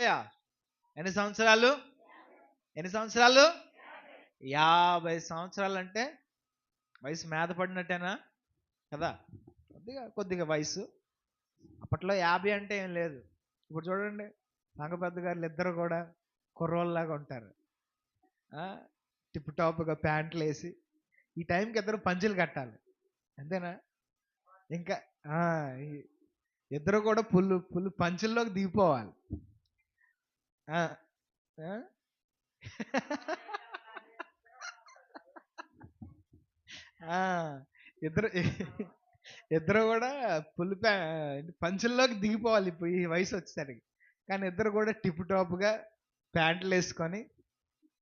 ఎన్ని సంవత్సరాలు? ఎన్ని సంవత్సరాలు? యాభై సంవత్సరాలు అంటే వయసు మీద పడినట్టేనా? కదా? కొద్దిగా కొద్దిగా వయసు. అప్పట్లో యాభై అంటే ఏం లేదు. ఇప్పుడు చూడండి రంగపెద్ద గారు ఇద్దరు కూడా కుర్రోళ్ళలాగా ఉంటారు. టిప్ టాప్గా ప్యాంట్లు వేసి ఈ టైంకి ఇద్దరు పంచులు కట్టాలి. అంతేనా? ఇంకా ఇద్దరు కూడా పుల్లు పుల్లు పంచుల్లోకి దిగిపోవాలి. ఇద్దరు ఇద్దరు కూడా పులి ప్యా పంచుల్లోకి దిగిపోవాలి ఇప్పుడు ఈ వయసు వచ్చేసరికి. కానీ ఇద్దరు కూడా టిప్ టాప్గా ప్యాంట్లు వేసుకొని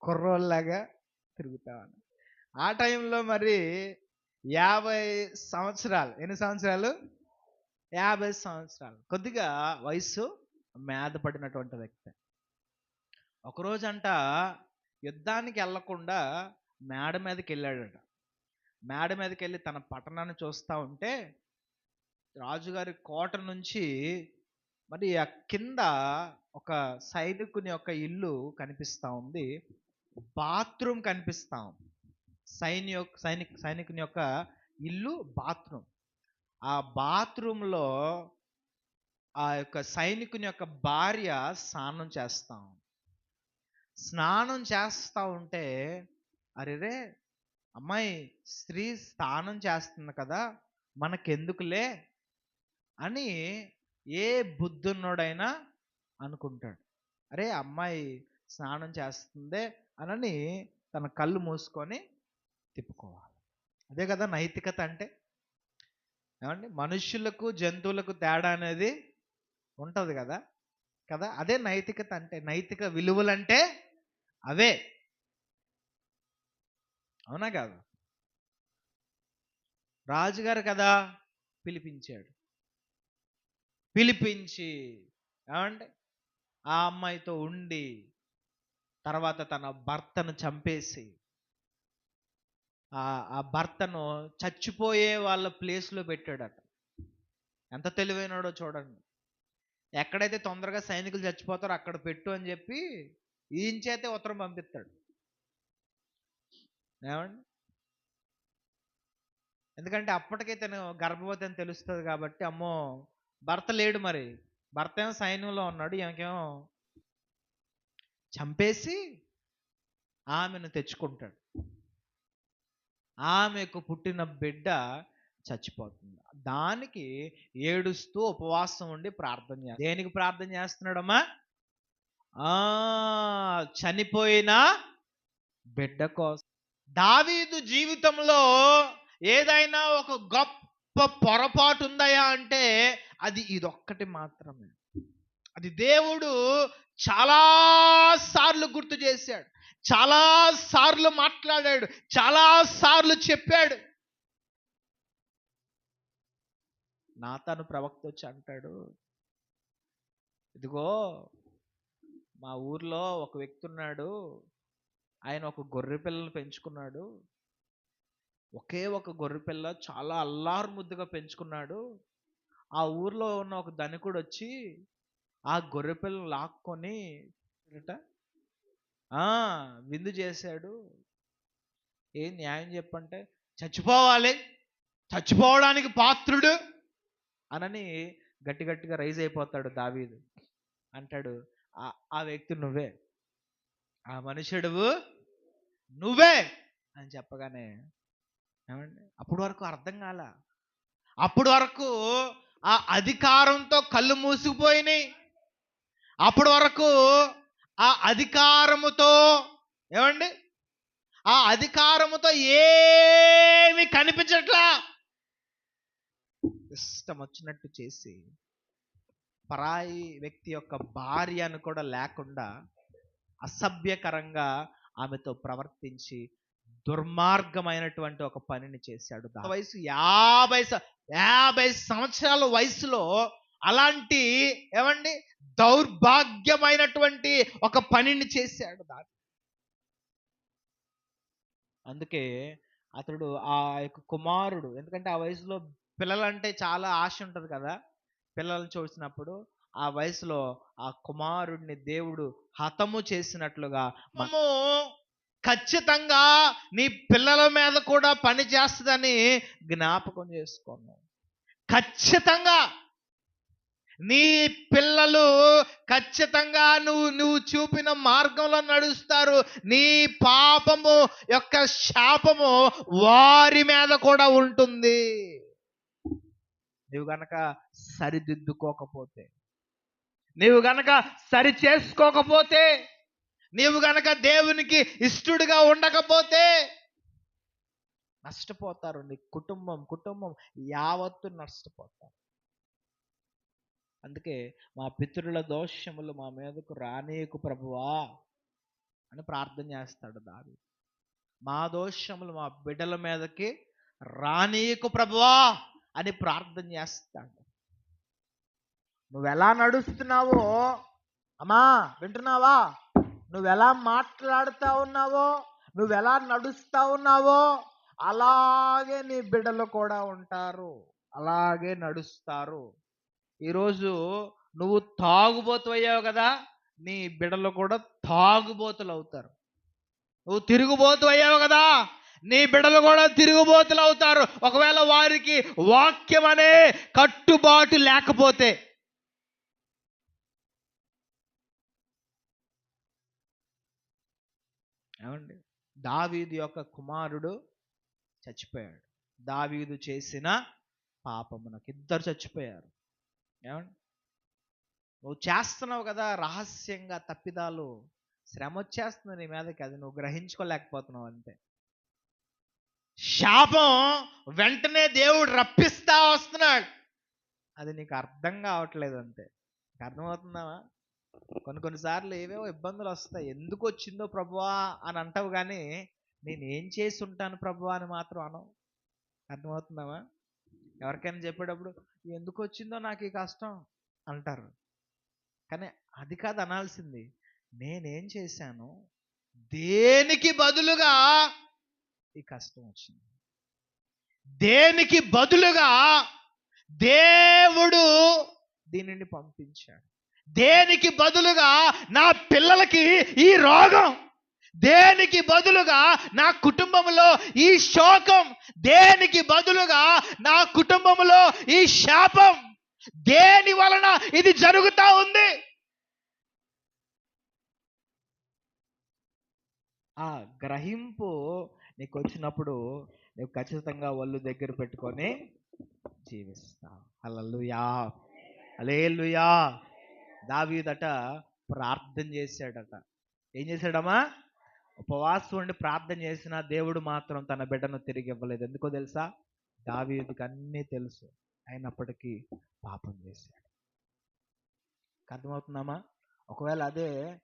కుర్రోళ్ళలాగా తిరుగుతామని ఆ టైంలో మరి యాభై సంవత్సరాలు ఎన్ని సంవత్సరాలు? యాభై సంవత్సరాలు. కొద్దిగా వయసు మీద పడినటువంటి వ్యక్తి. ఒకరోజంట యుద్ధానికి వెళ్ళకుండా మేడ మీదకి వెళ్ళాడట మేడ మీదకి వెళ్ళి తన పట్టణాన్ని చూస్తూ ఉంటే రాజుగారి కోట నుంచి మరి ఆ కింద ఒక సైనికుని యొక్క ఇల్లు కనిపిస్తూ ఉంది. బాత్రూమ్ కనిపిస్తూ ఉంది. సైన్య సైనిక్ సైనికుని యొక్క ఇల్లు బాత్రూమ్. ఆ బాత్రూంలో ఆ యొక్క సైనికుని యొక్క భార్య స్నానం చేస్తూ ఉంది. స్నానం చేస్తూ ఉంటే అరేరే అమ్మాయి స్త్రీ స్నానం చేస్తుంది కదా మనకెందుకులే అని ఏ బుద్ధున్నోడైనా అనుకుంటాడు. అరే అమ్మాయి స్నానం చేస్తుందే అనని తన కళ్ళు మూసుకొని తిప్పుకోవాలి. అదే కదా నైతికత అంటే. ఏమండి? మనుషులకు జంతువులకు తేడా అనేది ఉంటుంది కదా. కదా? అదే నైతికత అంటే నైతిక విలువలంటే అవే అవునా కాదు? రాజుగారు కదా పిలిపించాడు. పిలిపించి ఏమంటే ఆ అమ్మాయితో ఉండి తర్వాత తన భర్తను చంపేసి ఆ ఆ భర్తను చచ్చిపోయే వాళ్ళ ప్లేస్లో పెట్టాడట. ఎంత తెలివైనడో చూడండి. ఎక్కడైతే తొందరగా సైనికులు చచ్చిపోతారో అక్కడ పెట్టు అని చెప్పి ఈయన చేతే ఉత్తరం పంపిస్తాడు. ఏమండి? ఎందుకంటే అప్పటికే తను గర్భవతి అని తెలుస్తుంది కాబట్టి అమ్మో భర్త లేడు మరి. భర్త ఏమో సైన్యంలో ఉన్నాడు ఈమెకేమో చంపేసి ఆమెను తెచ్చుకుంటాడు. ఆమెకు పుట్టిన బిడ్డ చచ్చిపోతుంది. దానికి ఏడుస్తూ ఉపవాసం ఉండి ప్రార్థన చేస్తాడు దేనికి ప్రార్థన చేస్తున్నాడమ్మా? చనిపోయిన బిడ్డ కోసం. దావీదు జీవితంలో ఏదైనా ఒక గొప్ప పొరపాటు ఉందయా అంటే అది ఇదొక్కటి మాత్రమే. అది దేవుడు చాలా సార్లు గుర్తు చేశాడు. చాలా సార్లు మాట్లాడాడు. చాలా సార్లు చెప్పాడు. నాతాను ప్రవక్త వచ్చి అంటాడు ఇదిగో మా ఊర్లో ఒక వ్యక్తి ఉన్నాడు ఆయన ఒక గొర్రె పిల్లని పెంచుకున్నాడు. ఒకే ఒక గొర్రె పిల్ల చాలా అల్లారు ముద్దుగా పెంచుకున్నాడు. ఆ ఊర్లో ఉన్న ఒక ధనికుడు వచ్చి ఆ గొర్రె పిల్లని లాక్కొని విందు చేశాడు. ఏం న్యాయం చెప్పంటే చచ్చిపోవాలి చచ్చిపోవడానికి పాత్రుడు అనని గట్టి గట్టిగా రైజ్ అయిపోతాడు దావీదు. అంటాడు "ఆ- ఆ వ్యక్తి నువ్వే. ఆ మనుషుడువు నువ్వే అని చెప్పగానే ఏమండి? అప్పటి వరకు అర్థం కాల. అప్పటి వరకు ఆ అధికారంతో కళ్ళు మూసుకుపోయినాయి. అప్పటి వరకు ఆ అధికారముతో ఏమండి? ఆ అధికారముతో ఏమి కనిపించట్లా. ఇష్టం వచ్చినట్టు చేసి పరాయి వ్యక్తి యొక్క భార్యను కూడా లేకుండా అసభ్యకరంగా ఆమెతో ప్రవర్తించి దుర్మార్గమైనటువంటి ఒక పనిని చేశాడు వయసు యాభై యాభై సంవత్సరాల వయసులో అలాంటి ఏమండి? దౌర్భాగ్యమైనటువంటి ఒక పనిని చేశాడు దాని అందుకే అతడు ఆ యొక్క కుమారుడు ఎందుకంటే ఆ వయసులో పిల్లలంటే చాలా ఆశ ఉంటుంది కదా. పిల్లల్ని చూసినప్పుడు ఆ వయసులో ఆ కుమారుడిని దేవుడు హతము చేసినట్లుగా మనము ఖచ్చితంగా నీ పిల్లల మీద కూడా పని చేస్తుందని జ్ఞాపకం చేసుకున్నాం ఖచ్చితంగా నీ పిల్లలు ఖచ్చితంగా నువ్వు నువ్వు చూపిన మార్గంలో నడుస్తారు. నీ పాపము యొక్క శాపము వారి మీద కూడా ఉంటుంది. నువ్వు గనక సరిదిద్దుకోకపోతే. నీవు గనక సరి చేసుకోకపోతే నీవు గనక దేవునికి ఇష్టడుగా ఉండకపోతే నష్టపోతారు నీ కుటుంబం కుటుంబం యావత్తు నష్టపోతారు. అందుకే మా పితరుల దోషములు మా మీదకు రానీయకు ప్రభువా అని ప్రార్థన చేస్తాడు దావి మా దోషములు మా బిడ్డల మీదకి రానీయకు ప్రభువా అని ప్రార్థన చేస్తాడు. నువ్వు ఎలా నడుస్తున్నావో? అమ్మా వింటున్నావా? నువ్వు ఎలా ఉన్నావో? నువ్వు ఎలా ఉన్నావో? అలాగే నీ బిడ్డలు కూడా ఉంటారు. అలాగే నడుస్తారు. ఈరోజు నువ్వు తాగుబోతు అయ్యావు కదా? నీ బిడ్డలు కూడా తాగుబోతులు అవుతారు నువ్వు తిరుగుబోతు అయ్యావు కదా? నీ బిడ్డలు కూడా తిరుగుబోతులు అవుతారు ఒకవేళ వారికి వాక్యం అనే కట్టుబాటు లేకపోతే ఏమండి? దావీదు యొక్క కుమారుడు చచ్చిపోయాడు. దావీదు చేసిన పాపమునకు ఇద్దరు చచ్చిపోయారు. ఏమండి? నువ్వు చేస్తున్నావు కదా రహస్యంగా తప్పిదాలు. శ్రమ వచ్చేస్తుంది నీ మీదకి అది నువ్వు గ్రహించుకోలేకపోతున్నావు అంతే. శాపం వెంటనే దేవుడు రప్పిస్తా వస్తున్నాడు. అది నీకు అర్థం కావట్లేదు అంతే. అర్థమవుతుందావా కొన్ని కొన్నిసార్లు ఏవేవో ఇబ్బందులు వస్తాయి. ఎందుకు వచ్చిందో ప్రభువా అని అంటావు కానీ నేను ఏం చేసి ఉంటాను ప్రభువా అని మాత్రం అనవు అర్థమవుతున్నావా ఎవరికైనా చెప్పేటప్పుడు ఎందుకు వచ్చిందో నాకు ఈ కష్టం అంటారు. కానీ అది కాదు అనాల్సింది. నేనేం చేశాను? దేనికి బదులుగా ఈ కష్టం వచ్చింది? దేనికి బదులుగా దేవుడు దీనిని పంపించాడు. దేనికి బదులుగా నా పిల్లలకి ఈ రోగం? దేనికి బదులుగా నా కుటుంబంలో ఈ శోకం? దేనికి బదులుగా నా కుటుంబంలో ఈ శాపం? దేని వలన ఇది జరుగుతా ఉంది? ఆ గ్రహింపు నీకు వచ్చినప్పుడు నువ్వు ఖచ్చితంగా ఒళ్ళు దగ్గర పెట్టుకొని జీవిస్తావు అలలుయా అలేలుయా దావీదట ప్రార్థన చేశాడట. ఏం చేశాడమ్మా? ఉపవాసం ఉండి ప్రార్థన చేసిన దేవుడు మాత్రం తన బిడ్డను తిరిగి ఇవ్వలేదు. ఎందుకో తెలుసా? దావీదుకి అన్నీ తెలుసు. అయినప్పటికీ పాపం చేశాడు. అర్థమవుతుందమ్మా? ఒకవేళ అదే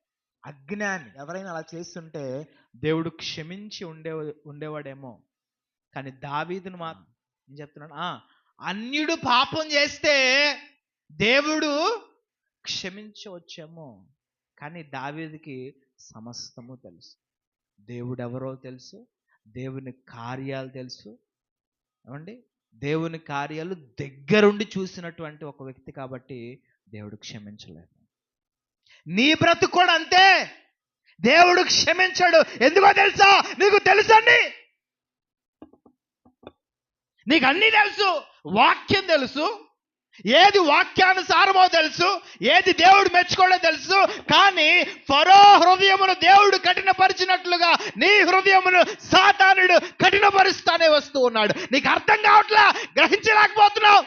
అజ్ఞాని ఎవరైనా అలా చేస్తుంటే దేవుడు క్షమించి ఉండే ఉండేవాడేమో. కానీ దావీదును మాత్రం నేను చెప్తున్నాను అన్యుడు పాపం చేస్తే దేవుడు క్షమించవచ్చేమో. కానీ దావేదికి సమస్తము తెలుసు. దేవుడు ఎవరో తెలుసు. దేవుని కార్యాలు తెలుసు. ఏమండి? దేవుని కార్యాలు దగ్గరుండి చూసినటువంటి ఒక వ్యక్తి కాబట్టి దేవుడు క్షమించలేదు. నీ బ్రతుకు కూడా అంతే. దేవుడు క్షమించాడు. ఎందుకో తెలుసా? నీకు తెలుసండి నీకు అన్నీ తెలుసు. వాక్యం తెలుసు. ఏది వాక్యానుసారమో తెలుసు ఏది దేవుడు మెచ్చుకోవడో తెలుసు కానీ ఫరో హృదయమును దేవుడు కఠినపరిచినట్లుగా నీ హృదయమును సాతానుడు కఠినపరుస్తానే వస్తూ ఉన్నాడు. నీకు అర్థం కావట్లా? గ్రహించలేకపోతున్నావు.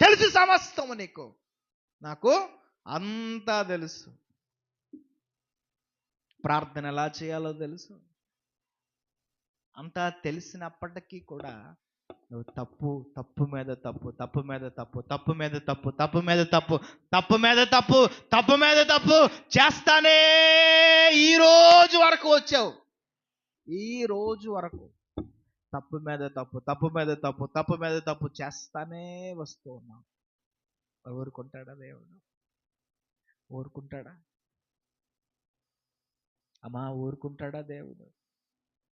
తెలుసు సమస్తము నీకు. నాకు అంతా తెలుసు. ప్రార్థన ఎలా చేయాలో తెలుసు. అంతా తెలిసినప్పటికీ కూడా నువ్వు తప్పు తప్పు మీద తప్పు తప్పు మీద తప్పు తప్పు మీద తప్పు తప్పు మీద తప్పు తప్పు మీద తప్పు తప్పు మీద తప్పు చేస్తానే ఈ రోజు వరకు వచ్చావు. ఈ రోజు వరకు తప్పు మీద తప్పు తప్పు మీద తప్పు తప్పు మీద తప్పు చేస్తానే వస్తూ ఉన్నావు. ఊరుకుంటాడా దేవుడు? ఊరుకుంటాడా? అమ్మా ఊరుకుంటాడా దేవుడు?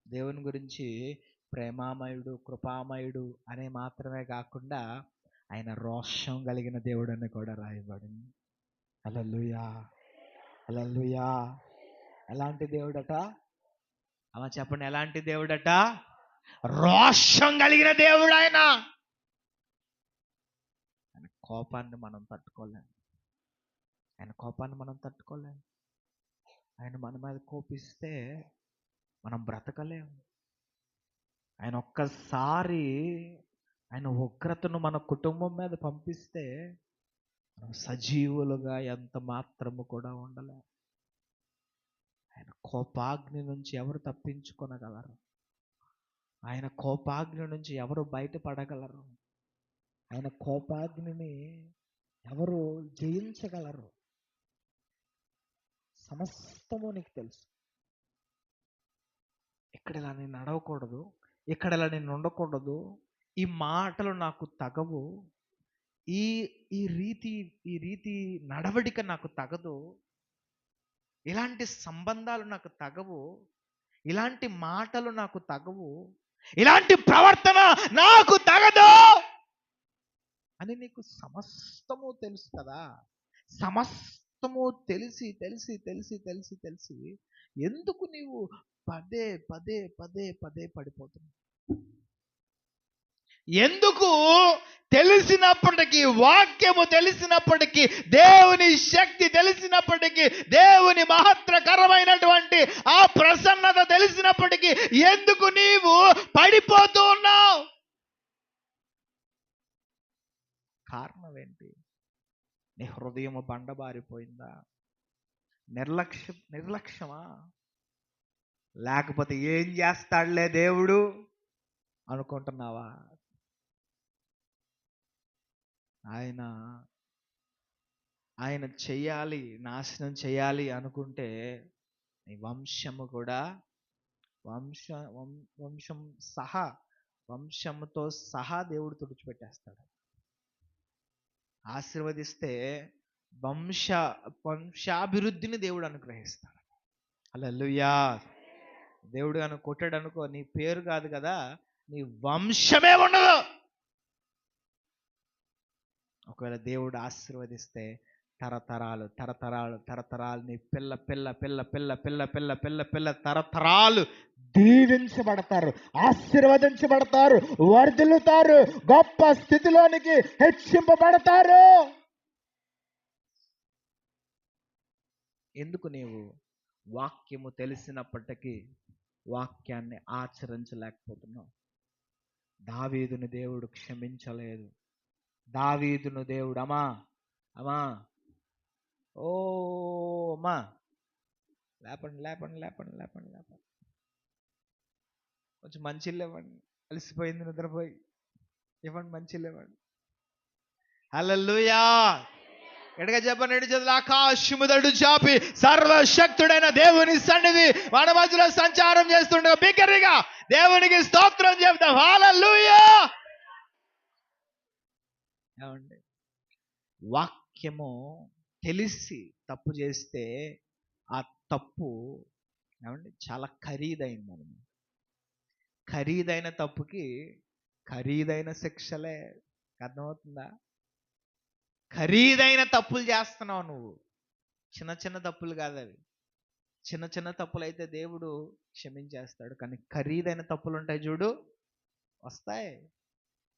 దేవుని గురించి ప్రేమామయుడు కృపామయుడు అనే మాత్రమే కాకుండా ఆయన రోషం కలిగిన దేవుడు అని కూడా రాయబడింది. అలల్లుయా అలల్లుయా ఎలాంటి దేవుడట? అలా చెప్పండి ఎలాంటి దేవుడట? రోషం కలిగిన దేవుడు ఆయన. ఆయన కోపాన్ని మనం తట్టుకోలేం. ఆయన కోపాన్ని మనం తట్టుకోలేం. ఆయన మన మీద కోపిస్తే మనం బ్రతకలేం. ఆయన ఒక్కసారి ఆయన ఉగ్రతను మన కుటుంబం మీద పంపిస్తే మనం సజీవులుగా ఎంత మాత్రము కూడా ఉండలే. ఆయన కోపాగ్ని నుంచి ఎవరు తప్పించుకొనగలరు? ఆయన కోపాగ్ని నుంచి ఎవరు బయటపడగలరు? ఆయన కోపాగ్నిని ఎవరు జయించగలరు? సమస్తము నీకు తెలుసు. ఇక్కడ ఇలా నేను నడవకూడదు ఇక్కడ ఇలా నేను ఉండకూడదు ఈ మాటలు నాకు తగవు ఈ ఈ రీతి ఈ రీతి నడవడిక నాకు తగదు ఇలాంటి సంబంధాలు నాకు తగవు ఇలాంటి మాటలు నాకు తగవు ఇలాంటి ప్రవర్తన నాకు తగదు అని నీకు సమస్తము తెలుసు కదా. సమస్తము తెలిసి తెలిసి తెలిసి తెలిసి తెలిసి ఎందుకు నీవు పదే పదే పదే పదే పడిపోతున్నావు ఎందుకు? తెలిసినప్పటికీ వాక్యము తెలిసినప్పటికీ దేవుని శక్తి తెలిసినప్పటికీ దేవుని మహత్రకరమైనటువంటి ఆ ప్రసన్నత తెలిసినప్పటికీ ఎందుకు నీవు పడిపోతూ ఉన్నావు? కారణం ఏంటి నీ హృదయము బండబారిపోయిందా? నిర్లక్ష్య నిర్లక్ష్యమా? లేకపోతే ఏం చేస్తాడులే దేవుడు? అనుకుంటున్నావా? ఆయన ఆయన చెయ్యాలి నాశనం చేయాలి అనుకుంటే నీ వంశము కూడా వంశ వం- వంశం సహా వంశంతో సహా దేవుడు తుడిచిపెట్టేస్తాడు. ఆశీర్వదిస్తే వంశ వంశాభివృద్ధిని దేవుడు అనుగ్రహిస్తాడు. అలా దేవుడు అని కొట్టాడు అనుకో నీ పేరు కాదు కదా నీ వంశమే ఉండదు. ఒకవేళ దేవుడు ఆశీర్వదిస్తే తరతరాలు తరతరాలు తరతరాలు నీ పిల్ల పిల్ల పిల్ల పిల్ల పిల్ల పిల్ల పిల్ల పిల్ల తరతరాలు దీవించబడతారు ఆశీర్వదించబడతారు వర్ధిల్లుతారు గొప్ప స్థితిలోనికి హెచ్చింపబడతారు. ఎందుకు నీవు వాక్యము తెలిసినప్పటికీ వాక్యాన్ని ఆచరించలేకపోతున్నాం దావీదుని దేవుడు క్షమించలేదు. దావీదును దేవుడు అమ్మా అమ్మా ఓ అమ్మా లేపండి లేపండి లేపండి లేపండి లేపండి. కొంచెం మంచిళ్ళు ఇవ్వండి. అలసిపోయింది నిద్రపోయి. ఇవ్వండి మంచిళ్ళు ఇవ్వండి. హలో ఎడగ చెప్పండి ఎడు చేతులు ఆకాశము దడు చాపి సర్వశక్తుడైన దేవుని సన్నిధి మన మధ్యలో సంచారం చేస్తుండగా బిగ్గరగా దేవునికి స్తోత్రం చెప్తాం హల్లెలూయా ఏమండి? వాక్యము తెలిసి తప్పు చేస్తే ఆ తప్పు ఏమండి? చాలా ఖరీదైందని ఖరీదైన తప్పుకి ఖరీదైన శిక్షలే. అర్థమవుతుందా? ఖరీదైన తప్పులు చేస్తున్నావు నువ్వు. చిన్న చిన్న తప్పులు కాదు అవి. చిన్న చిన్న తప్పులు అయితే దేవుడు క్షమించేస్తాడు. కానీ ఖరీదైన తప్పులు ఉంటాయి చూడు వస్తాయి.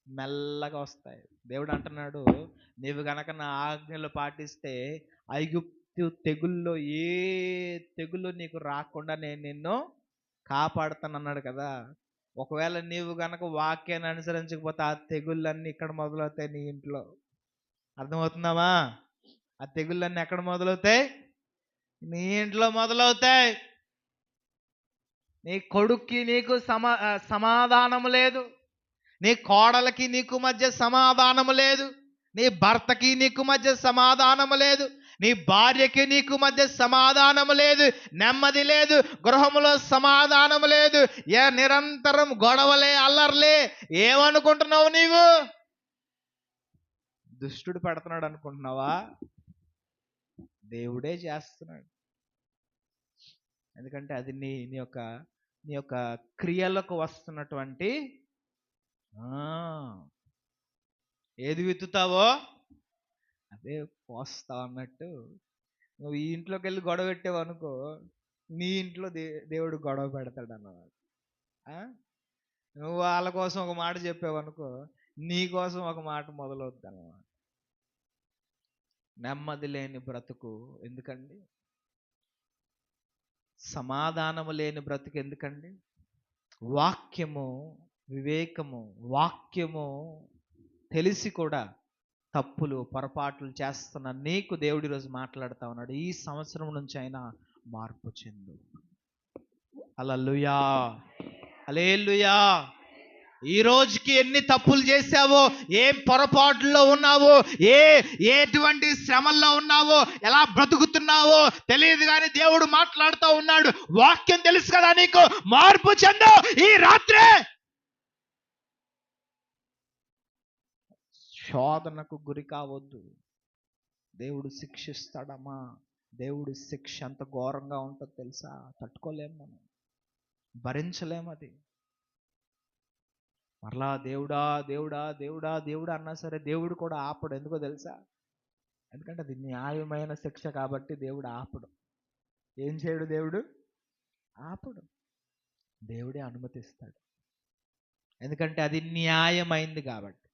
మెల్లగా వస్తాయి. దేవుడు అంటున్నాడు నీవు గనక నా ఆజ్ఞలు పాటిస్తే ఐగుప్తు తెగుల్లో ఏ తెగులు నీకు రాకుండా నేను నిన్ను కాపాడుతానన్నాడు కదా. ఒకవేళ నీవు గనక వాక్యాన్ని అనుసరించకపోతే ఆ తెగుళ్ళన్నీ ఇక్కడ మొదలవుతాయి నీ ఇంట్లో. అర్థమవుతుందామా? ఆ తెగుళ్ళన్నీ ఎక్కడ మొదలవుతాయి? నీ ఇంట్లో మొదలవుతాయి. నీ కొడుక్కి నీకు సమా సమాధానం సమాధానము లేదు. నీ కోడలకి నీకు మధ్య సమాధానము లేదు. నీ భర్తకి నీకు మధ్య సమాధానము లేదు. నీ భార్యకి నీకు మధ్య సమాధానము లేదు. నెమ్మది లేదు. గృహములో సమాధానము లేదు. ఏ నిరంతరం గొడవలే అల్లర్లే ఏమనుకుంటున్నావు నీవు? దుష్టుడు పెడుతున్నాడు అనుకుంటున్నావా? దేవుడే చేస్తున్నాడు. ఎందుకంటే అది నీ నీ యొక్క నీ యొక్క క్రియలకు వస్తున్నటువంటి ఏది విత్తుతావో అదే పోస్తావు అన్నట్టు. నువ్వు ఈ ఇంట్లోకి వెళ్ళి గొడవ పెట్టావు అనుకో నీ ఇంట్లో దే దేవుడు గొడవ పెడతాడు అన్నమాట. ఆ? నువ్వు వాళ్ళ కోసం ఒక మాట చెప్పావు అనుకో నీ కోసం ఒక మాట మొదలవుద్ది అన్నమాట. నెమ్మది లేని బ్రతుకు ఎందుకండి? సమాధానము లేని బ్రతుకు ఎందుకండి? వాక్యము వివేకము వాక్యము తెలిసి కూడా తప్పులు పొరపాట్లు చేస్తున్న నీకు దేవుడి రోజు మాట్లాడుతా ఉన్నాడు. ఈ సంవత్సరం నుంచి అయినా మార్పు చెందు. అలా లుయా అలే లుయా ఈ రోజుకి ఎన్ని తప్పులు చేశావో ఏం పొరపాటులో ఉన్నావో ఏ ఎటువంటి శ్రమల్లో ఉన్నావో ఎలా బ్రతుకుతున్నావో తెలియదు కానీ దేవుడు మాట్లాడుతూ ఉన్నాడు. వాక్యం తెలుసు కదా నీకు? మార్పు చెందు ఈ రాత్రే! శోధనకు గురి కావద్దు. దేవుడు శిక్షిస్తాడమ్మా. దేవుడి శిక్ష ఎంత ఘోరంగా ఉంటుందో తెలుసా? తట్టుకోలేము మనం. భరించలేము అది. మరలా దేవుడా దేవుడా దేవుడా దేవుడా అన్నా సరే దేవుడు కూడా ఆపడు. ఎందుకో తెలుసా? ఎందుకంటే అది న్యాయమైన శిక్ష కాబట్టి దేవుడు ఆపడు. ఏం చేయడు దేవుడు? ఆపడు. దేవుడే అనుమతిస్తాడు. ఎందుకంటే అది న్యాయమైంది కాబట్టి.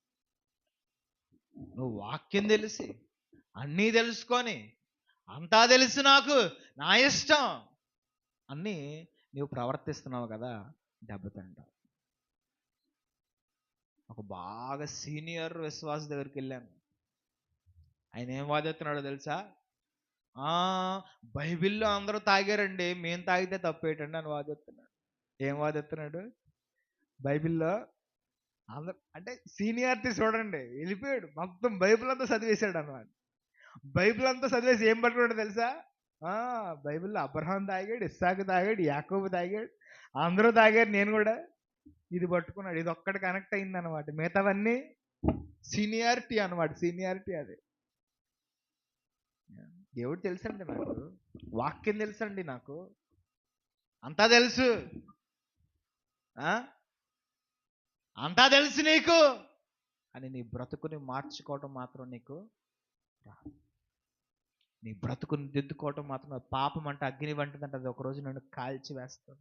నువ్వు వాక్యం తెలిసి అన్నీ తెలుసుకొని అంతా తెలుసు నాకు నా ఇష్టం అన్నీ నువ్వు ప్రవర్తిస్తున్నావు కదా దెబ్బతింటావు. ఒక బాగా సీనియర్ విశ్వాస దగ్గరికి వెళ్ళాను ఆయన ఏం వాదెత్తున్నాడో తెలుసా? ఆ బైబిల్లో అందరూ తాగారండి. మేము తాగితే తప్పేటండి అని వాదెత్తున్నాడు ఏం వాదెత్తున్నాడు బైబిల్లో అందరు అంటే సీనియారిటీ చూడండి. వెళ్ళిపోయాడు. మొత్తం బైబిల్ అంతా చదివేశాడు అనమాట బైబిల్ అంతా చదివేసి ఏం పట్టుకున్నాడు తెలుసా? ఆ బైబిల్లో అబ్రహాం తాగాడు ఇస్సాకు తాగాడు యాకోబు తాగాడు అందరూ తాగారు నేను కూడా. ఇది పట్టుకున్నాడు ఇది ఒక్కటి కనెక్ట్ అయింది అనమాట మిగతావన్నీ సీనియారిటీ అనమాట సీనియారిటీ అది. దేవుడు తెలుసండి నాకు. వాక్యం తెలుసండి నాకు. అంతా తెలుసు. ఆ? అంతా తెలుసు నీకు. అని నీ బ్రతుకుని మార్చుకోవటం మాత్రం నీకు రాదు. నీ బ్రతుకుని దిద్దుకోవటం మాత్రం పాపం అంటే అగ్ని వంటిదంటే అది ఒకరోజు నన్ను కాల్చి వేస్తుంది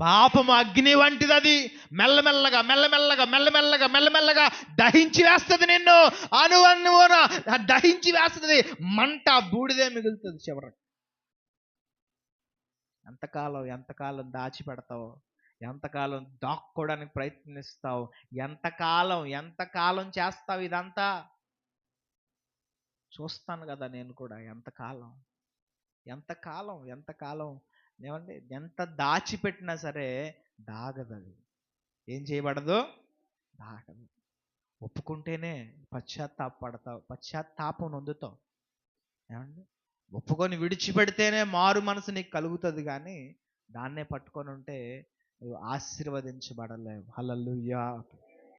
పాపం అగ్ని వంటిది అది మెల్లమెల్లగా మెల్లమెల్లగా మెల్లమెల్లగా మెల్లమెల్లగా దహించి వేస్తుంది నిన్ను. అనువనువున దహించి వేస్తుంది. మంట బూడిదే మిగులుతుంది చివరికి. ఎంతకాలం ఎంతకాలం దాచిపెడతావు? ఎంతకాలం దాక్కోవడానికి ప్రయత్నిస్తావు? ఎంతకాలం ఎంతకాలం చేస్తావు ఇదంతా? చూస్తాను కదా నేను కూడా ఎంతకాలం. ఎంతకాలం ఎంతకాలం ఏమంటే ఎంత దాచిపెట్టినా సరే దాగదు అది ఏం చేయబడదు? దాగదు. ఒప్పుకుంటేనే పశ్చాత్తాపడతావు పశ్చాత్తాపం నొందుతావు. ఏమండి? ఒప్పుకొని విడిచిపెడితేనే మారు మనసు నీకు కలుగుతుంది కానీ దాన్నే పట్టుకొని ఉంటే నువ్వు ఆశీర్వదించబడలేవు. హల్లెలూయా.